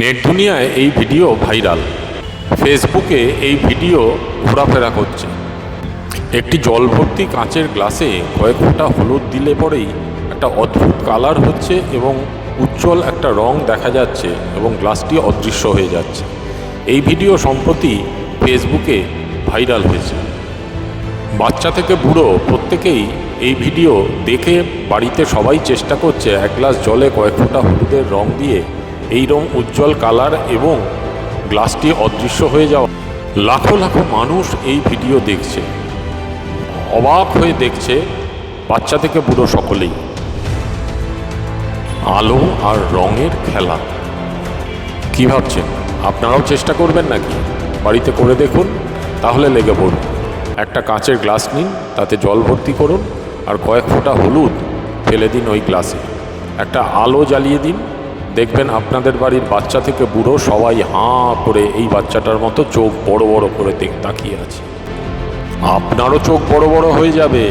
Net দুনিয়ায় এই video viral. ফেসবুকে এই ভিডিও ঘোরাফেরা করছে। একটি জল ভর্তি কাঁচের গ্লাসে কয়েক ফোঁটা হলুদ দিলে পরেই একটা অদ্ভুত কালার হচ্ছে এবং উজ্জ্বল একটা রং দেখা যাচ্ছে এবং গ্লাসটি অদৃশ্য হয়ে যাচ্ছে। এই ভিডিও সম্প্রতি ফেসবুকে ভাইরাল হয়েছে। বাচ্চা থেকে বুড়ো প্রত্যেকেই এই ভিডিও দেখে বাড়িতে সবাই চেষ্টা করছে এক গ্লাস জলে কয়েক ফোঁটা হলুদের রং দিয়ে এই রং উজ্জ্বল কালার এবং গ্লাসটি অদৃশ্য হয়ে যাওয়া। লাখো লাখো মানুষ এই ভিডিও দেখছে। অবাক হয়ে দেখছে বাচ্চা থেকে বুড়ো সকলেই। আলো আর রঙের খেলা। কি ভাবছেন? আপনারাও চেষ্টা করবেন নাকি? বাড়িতে করে দেখুন, তাহলে লেগে পড়ুন। একটা কাঁচের গ্লাস নিন, তাতে জল ভর্তি করুন, আর কয়েক ফোঁটা হলুদ ফেলে দিন ওই গ্লাসে। একটা আলো জ্বালিয়ে দিন দেখবেন আপনাদের বাড়ির বাচ্চা থেকে বুড়ো সবাই হাঁ করে এই বাচ্চাটার মতো চোখ বড় বড় করে তাকিয়ে আছে। আপনারও চোখ বড় বড় হয়ে যাবে।